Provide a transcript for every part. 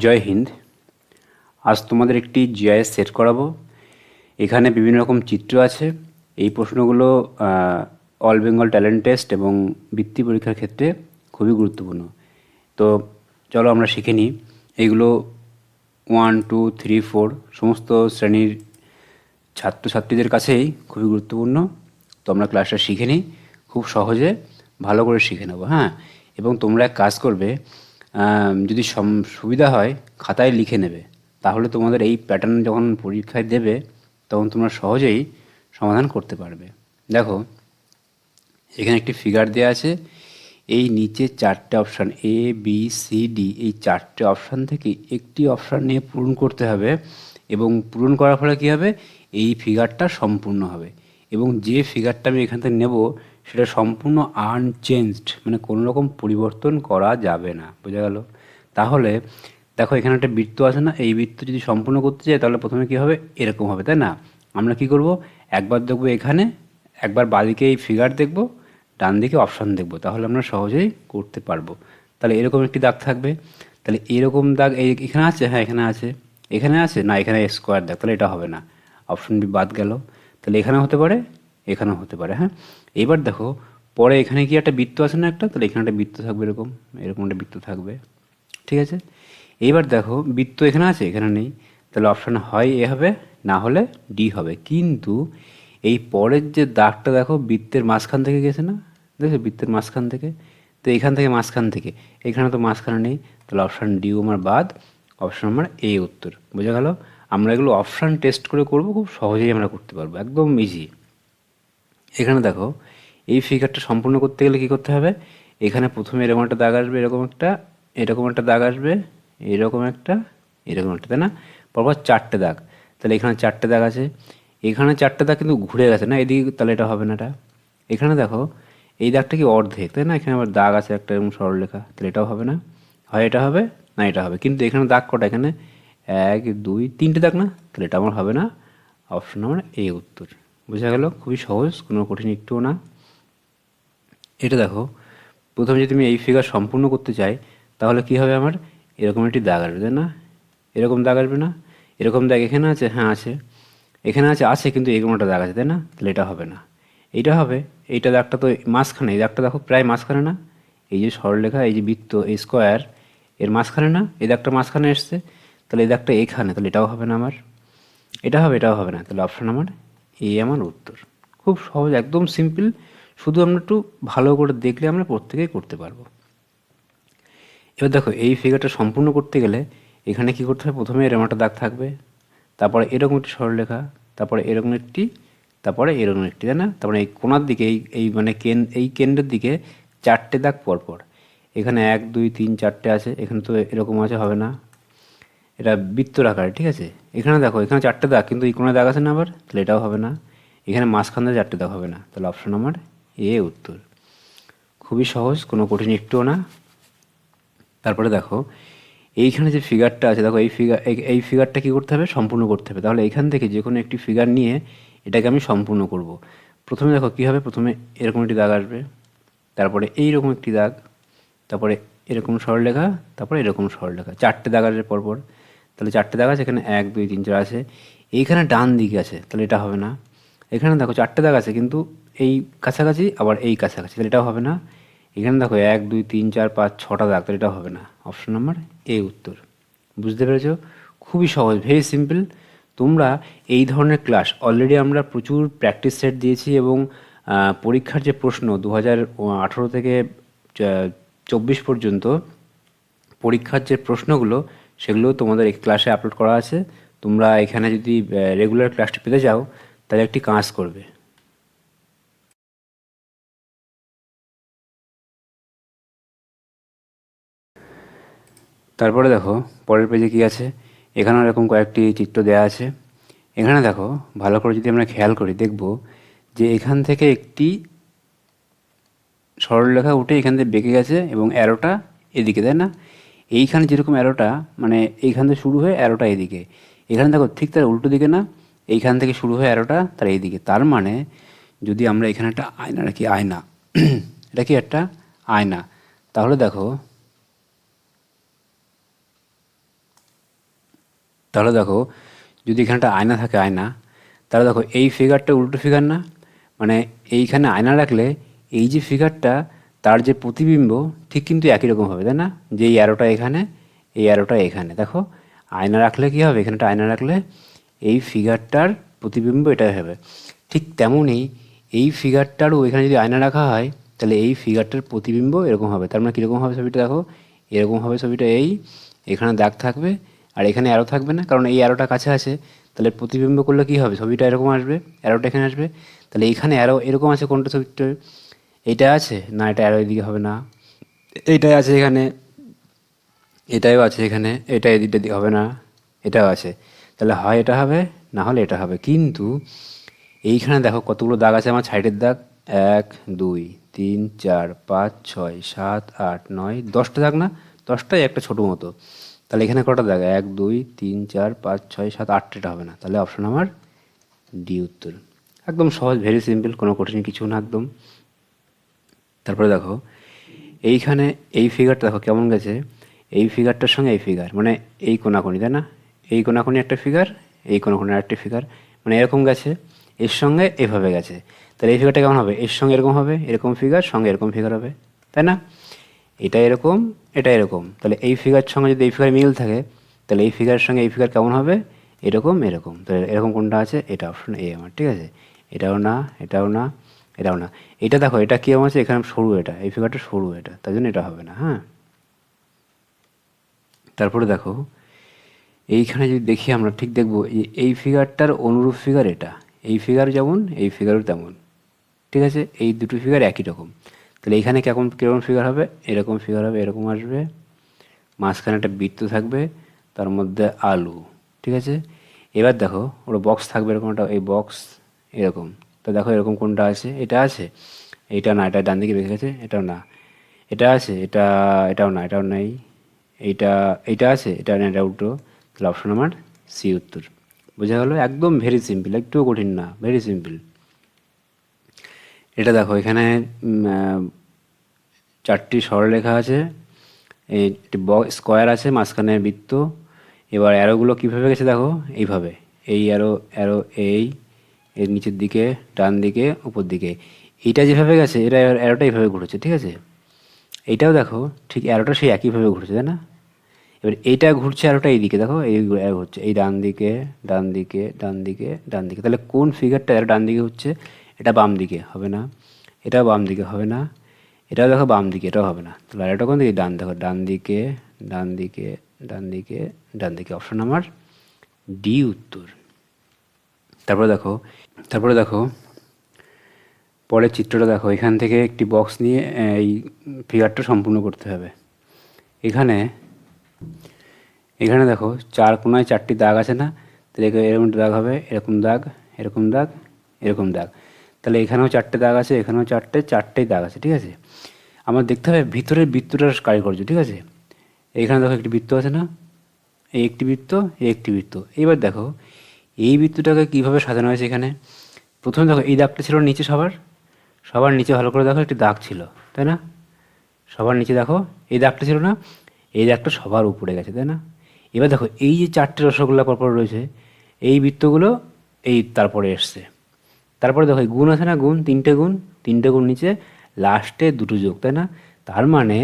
জয় হিন্দ। আজ তোমাদের একটি জিআইএস সেট করাবো। এখানে বিভিন্ন রকম চিত্র আছে। এই প্রশ্নগুলো অল বেঙ্গল ট্যালেন্ট টেস্ট এবং বৃত্তি পরীক্ষার ক্ষেত্রে খুবই গুরুত্বপূর্ণ। তো চলো আমরা শিখে নিই। এইগুলো ওয়ান টু থ্রি ফোর সমস্ত শ্রেণির ছাত্রছাত্রীদের কাছেই খুবই গুরুত্বপূর্ণ। তো আমরা ক্লাসটা শিখে নিই। খুব সহজে ভালো করে শিখে নেব হ্যাঁ? এবং তোমরা এক কাজ করবে যদি সুবিধা হয়, খাতায় লিখে নেবে। তাহলে তোমাদের এই প্যাটার্ন যখন পরীক্ষায় দেবে, তখন তোমরা সহজেই সমাধান করতে পারবে। দেখো, এখানে একটি ফিগার দেওয়া আছে। এই নিচে চারটে option A B C D এই চারটে অপশান থেকে একটি অপশান নিয়ে পূরণ করতে হবে এবং পূরণ করার ফলে কী হবে? এই ফিগারটা সম্পূর্ণ হবে। এবং যে ফিগারটা আমি এখান থেকে নেব সেটা সম্পূর্ণ আনচেঞ্জড মানে কোনো রকম পরিবর্তন করা যাবে না। বোঝা গেল? তাহলে দেখো, এখানে একটা বৃত্ত আছে না? এই বৃত্ত যদি সম্পূর্ণ করতে চাই তাহলে প্রথমে কী হবে? এরকম হবে, তাই না? আমরা কি করব? একবার দেখব এখানে, একবার বাঁদিকে এই ফিগার দেখব ডান দিকে অপশান দেখব। তাহলে আমরা সহজেই করতে পারব। তাহলে এরকম একটি দাগ থাকবে। তাহলে এরকম দাগ, এই এখানে আছে? হ্যাঁ এখানে আছে। এখানে আছে? না, এখানে স্কোয়ার দাগ, তাহলে এটা হবে না। অপশন বি বাদ গেল। তাহলে এখানে হতে পারে এখানেও হতে পারে হ্যাঁ? এবার দেখো, পরে এখানে কি একটা বৃত্ত আছে না একটা? তাহলে এখানে একটা বৃত্ত থাকবে এরকম এরকম একটা বৃত্ত থাকবে, ঠিক আছে? এইবার দেখো, বৃত্ত এখানে আছে, এখানে নেই, তাহলে অপশান হয় এ হবে, না হলে ডি হবে। কিন্তু এই পরের যে দাগটা দেখো, বৃত্তের মাঝখান থেকে গেছে না? দেখছ? বৃত্তের মাঝখান থেকে। তো এখান থেকে মাঝখান থেকে, এখানে তো মাঝখানে নেই, তাহলে অপশান ডি আমার বাদ অপশান আমার এ উত্তর, বোঝা গেল? আমরা এগুলো অপশান টেস্ট করে করব, খুব সহজেই আমরা করতে পারব, একদম ইজি এখানে দেখো, এই ফিগারটা সম্পূর্ণ করতে গেলে কি করতে হবে? এখানে প্রথমে এরকম একটা দাগ আসবে, এরকম একটা এরকম একটা দাগ আসবে, এরকম একটা এরকম একটা, তাই না? পরপর চারটে দাগ। তাহলে এখানে চারটে দাগ আছে। এখানে চারটে দাগ কিন্তু ঘুরে গেছে না, এদিকে তাহলে এটা হবে না এটা। এখানে দেখো, এই দাগটা কি অর্ধেক, তাই না? এখানে আবার দাগ আছে একটা এরকম সরলরেখা, তাহলে এটাও হবে না। হয় এটা হবে না, এটা হবে। কিন্তু এখানে দাগ কটা? এখানে এক, দুই, তিনটে দাগ না? তাহলে এটা আমার হবে না। অপশন আমার এই উত্তর। বোঝা গেল, খুবই সহজ, কোনো কঠিন একটুও না। এটা দেখো, প্রথমে যদি আমি এই ফিগার সম্পূর্ণ করতে চাই, তাহলে কি হবে আমার? এরকম একটি দাগ আসবে না? এরকম দাগ আসবে না? এরকম দাগ এখানে আছে? হ্যাঁ আছে। এখানে আছে আছে, কিন্তু এরকম একটা দাগ আছে, তাই না? তাহলে এটা হবে না। এইটা হবে, এইটা দাগটা তো মাঝখানে, এই দাগটা দেখো প্রায় মাঝখানে না? এই যে সরলরেখা, এই যে বৃত্ত, এই স্কোয়ার এর মাঝখানে না? এই দাগটা মাঝখানে এসছে, তাহলে এই দাগটা এখানে, তাহলে এটাও হবে না আমার। এটা হবে, এটাও হবে না, তাহলে অপশন আমার এই আমার উত্তর। খুব সহজ, একদম সিম্পল শুধু আমরা একটু ভালো করে দেখলে আমরা প্রত্যেকেই করতে পারব। এবার দেখো, এই ফিগারটা সম্পূর্ণ করতে গেলে এখানে কি করতে হবে? প্রথমে এরকম একটা দাগ থাকবে, তারপরে এরকম একটি সরলরেখা, তারপরে এরকম একটি, তারপরে এরকম একটি, তাই না? তারপরে এই কোনার দিকে, এই এই মানে কেন, এই কেন্দ্রের দিকে চারটে দাগ পরপর। এখানে এক, দুই, তিন, চারটে আছে, এখানে তো এরকম আছে, হবে না। এটা বৃত্তর আকারে, ঠিক আছে? এখানে দেখো, এখানে চারটে দাগ, কিন্তু এই কোনায় দাগ আছে না আবার? তাহলে এটাও হবে না। এখানে মাঝখান দিয়ে চারটে দাগ হবে না। তাহলে অপশন আমার এ উত্তর। খুবই সহজ, কোনো কঠিন একটুও না। তারপরে দেখো, এইখানে যে ফিগারটা আছে, দেখো, এই ফিগার এই ফিগারটা কী করতে হবে? সম্পূর্ণ করতে হবে। তাহলে এখান থেকে যে কোনো একটি ফিগার নিয়ে এটাকে আমি সম্পূর্ণ করব। প্রথমে দেখো, কী হবে? প্রথমে এরকম একটি দাগ আসবে। তারপরে এইরকম একটি দাগ। তারপরে এরকম সরলরেখা। তারপরে এরকম সরলরেখা। চারটে দাগ আসবে পরপর। তাহলে চারটে দাগ আছে, এখানে এক, দুই, তিন, চার আছে। এইখানে ডান দিকে আছে, তাহলে এটা হবে না। এখানে দেখো চারটে দাগ আছে, কিন্তু এই কাছাকাছি আবার এই কাছাকাছি, তাহলে এটাও হবে না। এখানে দেখো এক, দুই, তিন, চার, পাঁচ, ছটা দাগ, তাহলে এটাও হবে না। অপশন নাম্বার এ উত্তর। বুঝতে পেরেছ? খুবই সহজ ভেরি সিম্পল তোমরা এই ধরনের ক্লাস অলরেডি আমরা প্রচুর প্র্যাকটিস সেট দিয়েছি এবং পরীক্ষার যে প্রশ্ন দু হাজার আঠেরো থেকে চব্বিশ পর্যন্ত, পরীক্ষার যে প্রশ্নগুলো সেগুলো তোমাদের এই ক্লাসে আপলোড করা আছে। তোমরা এখানে যদি রেগুলার ক্লাসটি পেতে চাও, তাহলে একটি কাজ করবে। তারপরে দেখো, পরের পেজে কি আছে? এখানেও এরকম কয়েকটি চিত্র দেয়া আছে। এখানে দেখো, ভালো করে যদি আমরা খেয়াল করি, দেখব যে এখান থেকে একটি সরলরেখা উঠে এখান থেকে বেঁকে গেছে এবং অ্যারোটা এদিকে, তাই না? এইখানে যেরকম অ্যারোটা মানে এইখান থেকে শুরু হয়ে অ্যারোটা এদিকে এখানে দেখো ঠিক তার উল্টো দিকে না, এইখান থেকে শুরু হয়ে অ্যারোটা তার এইদিকে। তার মানে যদি আমরা এখানে একটা আয়না রাখি, আয়না, এটা কি একটা আয়না? তাহলে দেখো তাহলে দেখো যদি এখানে একটা আয়না থাকে, আয়না, তাহলে দেখো এই ফিগারটা উল্টো ফিগার না মানে এইখানে আয়না রাখলে এই যে ফিগারটা তার যে প্রতিবিম্ব, ঠিক কিন্তু একই রকম হবে, তাই না? যে এই অ্যারোটা এখানে, এই অ্যারোটা এখানে। দেখো, আয়না রাখলে কি হবে? এখানে আয়না রাখলে এই ফিগারটার প্রতিবিম্ব এটাই হবে। ঠিক তেমনই এই ফিগারটারও এখানে যদি আয়না রাখা হয়, তাহলে এই ফিগারটার প্রতিবিম্ব এরকম হবে। তার মানে কীরকম হবে ছবিটা? দেখো, এরকম হবে ছবিটা এই, এখানে দাগ থাকবে আর এখানে অ্যারো থাকবে না। কারণ এই অ্যারোটা কাছে আছে, তাহলে প্রতিবিম্ব করলে কী হবে? ছবিটা এরকম আসবে অ্যারোটা এখানে আসবে। তাহলে এখানে অ্যারো এরকম আছে কোনটা ছবিটা এইটা আছে? না, এটা অ্যারো এদিকে হবে না। এইটাই আছে এখানে। এটাও আছে এখানে। এটা এদিকটা হবে না। এটাও আছে। তাহলে হয় এটা হবে, না হলে এটা হবে। কিন্তু এইখানে দেখো কতগুলো দাগ আছে আমার সাইডের দাগ। এক, দুই, তিন, চার, পাঁচ, ছয়, সাত, আট, নয়, দশটা দাগ না? দশটাই একটা ছোটো মতো। তাহলে এখানে কটা দাগ? এক, দুই, তিন, চার, পাঁচ, ছয়, সাত, আটটা এটা হবে না। তাহলে অপশন আমার ডি উত্তর। একদম সহজ ভেরি সিম্পল কোনো কঠিন কিছু না একদম। তারপরে দেখো, এইখানে এই ফিগারটা দেখো কেমন গেছে? এই ফিগারটার সঙ্গে এই ফিগার মানে এই কোনাকুনি, তাই না? এই কোনাকুনি একটা ফিগার এই কোনাকুনি আরেকটা ফিগার মানে এরকম গেছে, এর সঙ্গে এভাবে গেছে। তাহলে এই ফিগারটা কেমন হবে? এর সঙ্গে এরকম হবে, এরকম ফিগার সঙ্গে এরকম ফিগার হবে, তাই না? এটা এরকম এটা এরকম। তাহলে এই ফিগার সঙ্গে যদি এই ফিগার মিল থাকে, তাহলে এই ফিগারের সঙ্গে এই ফিগার কেমন হবে? এরকম এরকম। তাহলে এরকম কোনটা আছে? এটা অপশন এ আমার, ঠিক আছে? এটাও না এটাও না এটাও না। এটা দেখো, এটা কি আছে? এখানে সরু এটা, এই ফিগারটা সরু এটা, তাই জন্য এটা হবে না হ্যাঁ? তারপরে দেখো, এইখানে যদি দেখি আমরা ঠিক দেখব এই ফিগারটার অনুরূপ ফিগার এটা, এই ফিগার যেমন, এই ফিগারও তেমন, ঠিক আছে? এই দুটো ফিগার একই রকম। তাহলে এইখানে কেমন, কীরকম ফিগার হবে? এরকম ফিগার হবে, এরকম আসবে, মাঝখানে একটা বৃত্ত থাকবে, তার মধ্যে আলু, ঠিক আছে? এবার দেখো, ওটা বক্স থাকবে এরকম একটা, এই বক্স এরকম তো দেখো এরকম কোনটা আছে? এটা আছে? এটা না, এটা ডান দিকে রেখে গেছে, এটাও না। এটা আছে, এটা, এটাও না, এটাও নেই। এইটা এইটা আছে, এটা না এটা উল্টো। তাহলে অপশন আমার সি উত্তর। বোঝা গেল? একদম ভেরি সিম্পল একটুও কঠিন না ভেরি সিম্পল এটা দেখো, এখানে চারটি সরলরেখা আছে। এই স্কোয়ার আছে মাঝখানে বৃত্ত। এবার অ্যারোগুলো কীভাবে গেছে দেখো? এইভাবে। এই অ্যারো অ্যারো এই এর নিচের দিকে, ডান দিকে, উপর দিকে। এটা যেভাবে গেছে, এটা অ্যারোটা এইভাবে ঘুরেছে, ঠিক আছে? এইটাও দেখো, ঠিক অ্যারোটা সেই একইভাবে ঘুরছে, তাই না? এবার এইটা ঘুরছে অ্যারোটা এইদিকে, দেখো? এই ঘুরছে এই ডান দিকে ডান দিকে ডান দিকে ডান দিকে। তাহলে কোন ফিগারটা অ্যারো ডান দিকে হচ্ছে? এটা বাম দিকে, হবে না? এটা বাম দিকে, হবে না? এটাও দেখো বাম দিকে, এটাও হবে না। তাহলে এটা কোন দিকে? ডান, দেখো, ডান দিকে ডান দিকে ডান দিকে ডান দিকে। অপশন আমার ডি উত্তর। তারপরে দেখো তারপরে দেখো, পরের চিত্রটা দেখো, এখান থেকে একটি বক্স নিয়ে এই ফিগারটা সম্পূর্ণ করতে হবে। এখানে এখানে দেখো, চার কোনায় চারটি দাগ আছে না? তাহলে এরকম দাগ হবে, এরকম দাগ এরকম দাগ এরকম দাগ। তাহলে এখানেও চারটে দাগ আছে, এখানেও চারটে, চারটেই দাগ আছে, ঠিক আছে? আমার দেখতে হবে ভিতরের বৃত্তটার কারিগর্য, ঠিক আছে? এখানে দেখো একটি বৃত্ত আছে না? এই একটি বৃত্ত, এই একটি বৃত্ত। এবার দেখো এই বৃত্তটাকে কীভাবে সাজানো হয়েছে এখানে? প্রথমে দেখো, এই দাগটা ছিল নিচে সবার। সবার নিচে ভালো করে দেখো, একটি দাগ ছিল, তাই না? সবার নিচে দেখো, এই দাগটা ছিল না, এই দাগটা সবার উপরে গেছে, তাই না? এবার দেখো, এই যে চারটে রসগোল্লা পরপর রয়েছে, এই বৃত্তগুলো এই তারপরে এসছে। তারপরে দেখো গুণ আছে না গুণ? তিনটে গুণ তিনটে গুণ নিচে, লাস্টে দুটো যোগ, তাই না? তার মানে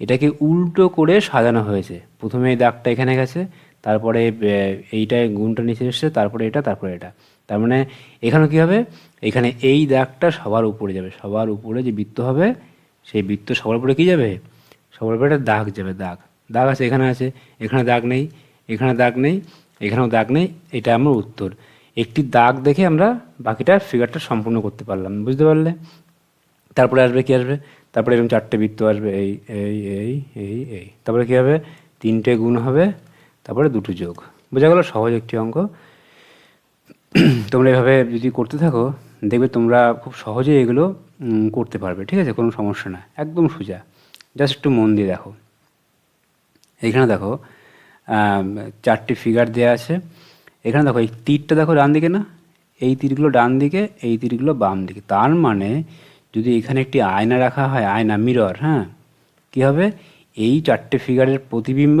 এটাকে উল্টো করে সাজানো হয়েছে। প্রথমে এই দাগটা এখানে গেছে তারপরে আহ, এইটায় গুণটা নিচে এসছে তারপরে এটা তারপরে এটা। তার মানে এখানে কী হবে? এখানে এই দাগটা সবার উপরে যাবে। সবার উপরে যে বৃত্ত হবে সেই বৃত্ত সবার উপরে কী যাবে? সবার উপরে একটা দাগ যাবে দাগ। দাগ আছে এখানে আছে। এখানে দাগ নেই এখানে দাগ নেই এখানেও দাগ নেই এটা আমার উত্তর। একটি দাগ দেখে আমরা বাকিটা ফিগারটা সম্পূর্ণ করতে পারলাম বুঝতে পারলে? তারপরে আসবে কি আসবে? তারপরে এরকম চারটে বৃত্ত আসবে এই এই এই এই এই। তারপরে কী হবে? তিনটে গুণ হবে তারপরে দুটো যোগ। বোঝা গেল সহজ একটি অঙ্ক। তোমরা এভাবে যদি করতে থাকো, দেখবে তোমরা খুব সহজেই এগুলো করতে পারবে, ঠিক আছে? কোনো সমস্যা না একদম সোজা। জাস্ট একটু মন দিয়ে দেখো। এখানে দেখো চারটি ফিগার দেওয়া আছে। এখানে দেখো, এই তীরটা দেখো ডান দিকে না? এই তীরগুলো ডান দিকে, এই তীরগুলো বাম দিকে। তার মানে যদি এখানে একটি আয়না রাখা হয়, আয়না মিরর হ্যাঁ? কী হবে? এই চারটে ফিগারের প্রতিবিম্ব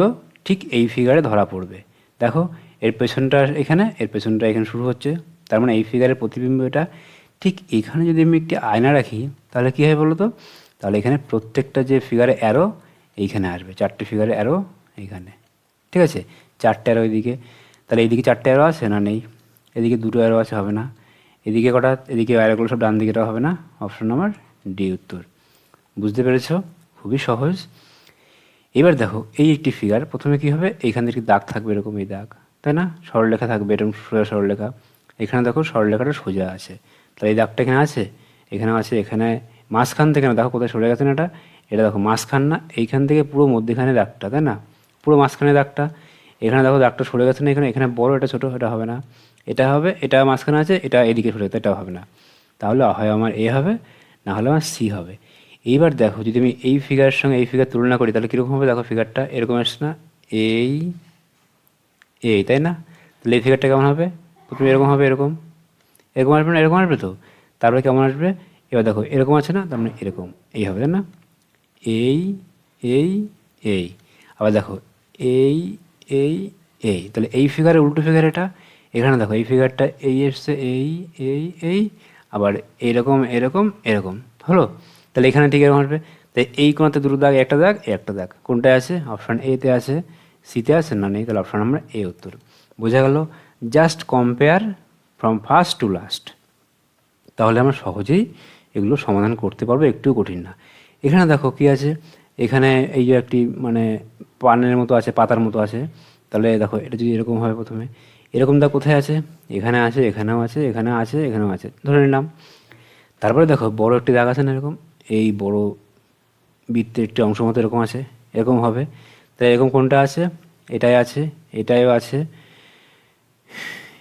ঠিক এই ফিগারে ধরা পড়বে। দেখো, এর পেছনটা এখানে, এর পেছনটা এখানে শুরু হচ্ছে। তার মানে এই ফিগারের প্রতিবিম্ব এটা ঠিক এখানে যদি আমি একটি আয়না রাখি, তাহলে কী হয় বলো তো তাহলে এখানে প্রত্যেকটা যে ফিগারে অ্যারো এইখানে আসবে। চারটে ফিগারে অ্যারো এইখানে। ঠিক আছে? চারটে অ্যারো এদিকে। তাহলে এইদিকে চারটে অ্যারো আছে না নেই? এদিকে দুটো অ্যারো আছে, হবে না। এদিকে কটা? এদিকে অ্যারোগুলো সব ডান দিকেটা হবে না? অপশন নাম্বার ডি উত্তর। বুঝতে পেরেছ? খুবই সহজ। এবার দেখো, এই একটি ফিগার প্রথমে কি হবে? এইখান থেকে দাগ থাকবে এরকম এই দাগ, তাই না? সরলরেখা থাকবে, এরকম সোজা সরলরেখা। এখানে দেখো সরলরেখাটা সোজা আছে। তাহলে এই দাগটা এখানে আছে? এখানে আছে, এখানে মাঝখান থেকে না দেখো কোথায় সরে গেছে না এটা? এটা দেখো মাঝখান না, এইখান থেকে পুরো মধ্যেখানে দাগটা, তাই না? পুরো মাঝখানে দাগটা। এখানে দেখো দাগটা সরে গেছে না এখানে? এখানে বড়, এটা ছোটো, এটা হবে না। এটা হবে, এটা মাঝখানে আছে, এটা এদিকে সরে গেছে এটা হবে না। তাহলে হয় আমার এ হবে, না হলে আমার সি হবে। এইবার দেখো, যদি আমি এই ফিগারের সঙ্গে এই ফিগার তুলনা করি, তাহলে কীরকম হবে? দেখো ফিগারটা এরকম আসছে না? এই এই, তাই না? তাহলে এই ফিগারটা কেমন হবে? প্রথমে এরকম হবে, এরকম। এরকম আসবে না, এরকম আসবে তো? তারপরে কেমন আসবে? এবার দেখো, এরকম আছে না? তার মানে এরকম। এই হবে না? এই এই এই। আবার দেখো, এই এই এই। তাহলে এই ফিগারে উল্টো ফিগার এটা। এখানে দেখো, এই ফিগারটা এই এসছে, এই এই এই। আবার এরকম এরকম এরকম। হলো? তাহলে এখানে ঠিক এরকম আসবে। তাই এই কোণাতে দুটো দাগ, একটা দাগ একটা দাগ। কোনটায় আছে? অপশান এতে আছে সিতে আছে, না নেই, তাহলে অপশান আমরা এ উত্তর। বোঝা গেল? Just compare from first to last তাহলে আমরা সহজেই এগুলো সমাধান করতে পারব, একটুও কঠিন না। এখানে দেখো কি আছে? এখানে এই যে একটি মানে পানের মতো আছে, পাতার মতো আছে। তাহলে দেখো, এটা যদি এরকম হয় প্রথমে। এরকম দাগ কোথায় আছে? এখানে আছে, এখানেও আছে এখানে আছে, এখানেও আছে। ধরে নিলাম। তারপরে দেখো, বড় একটি দাগ আছে না এরকম? এই বড় বৃত্তের একটি অংশ মতো এরকম আছে, এরকম হবে। তাই এরকম কোনটা আছে? এটাই আছে, এটাইও আছে,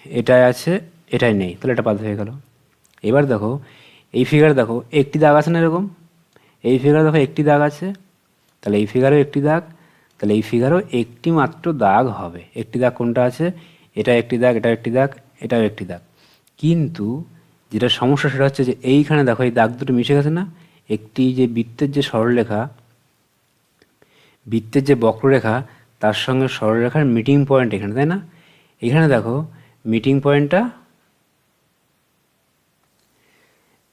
এটাই আছে, এটাই নেই। তাহলে এটা বাদ হয়ে গেল। এবার দেখো, এই ফিগার দেখো, একটি দাগ আছে না এরকম? এই ফিগার দেখো, একটি দাগ আছে। তাহলে এই ফিগারও একটি দাগ। তাহলে এই ফিগারও একটি মাত্র দাগ হবে। একটি দাগ কোনটা আছে? এটা একটি দাগ এটা একটি দাগ, এটাও একটি দাগ। কিন্তু যেটা সমস্যা সেটা হচ্ছে যে এইখানে দেখো, এই দাগ দুটো মিশে গেছে না? একটি যে বৃত্তের যে সরলরেখা, বৃত্তের যে বক্ররেখা, তার সঙ্গে সরলরেখার মিটিং পয়েন্ট এখানে, তাই না? এখানে দেখো মিটিং পয়েন্টটা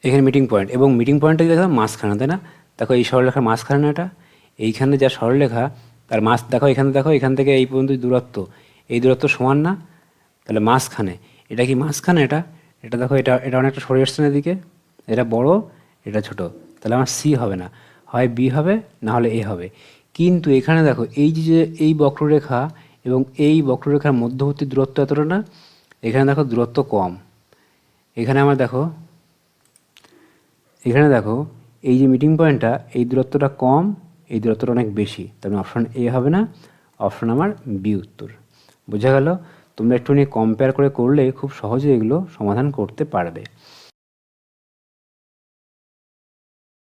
এখানে মিটিং পয়েন্ট এবং মিটিং পয়েন্টটা দেখো? মাঝখানে, তাই না? দেখো, এই সরলরেখার মাঝখানে এটা, এইখানে যা সরলরেখা, তার মাছ দেখো, এখানে দেখো, এখান থেকে এই পর্যন্ত দূরত্ব, এই দূরত্ব সমান না? তাহলে মাঝখানে, এটা কি মাঝখানে এটা? এটা দেখো, এটা এটা অনেকটা সরে এসছে না এদিকে? এটা বড়, এটা ছোট। তাহলে আমার সি হবে না। হয় বি হবে, না হলে এ হবে। কিন্তু এখানে দেখো, এই যে এই বক্ররেখা এবং এই বক্ররেখার মধ্যবর্তী দূরত্ব এতটা না, এখানে দেখো দূরত্ব কম। এখানে আমার দেখো, এখানে দেখো, এই যে মিটিং পয়েন্টটা এই দূরত্বটা কম, এই দূরত্বটা অনেক বেশি। তার মানে অপশন এ হবে না অপশন আমার বি উত্তর। বোঝা গেল? তোমরা একটু নিয়ে কম্পেয়ার করে করলে খুব সহজে এগুলো সমাধান করতে পারবে।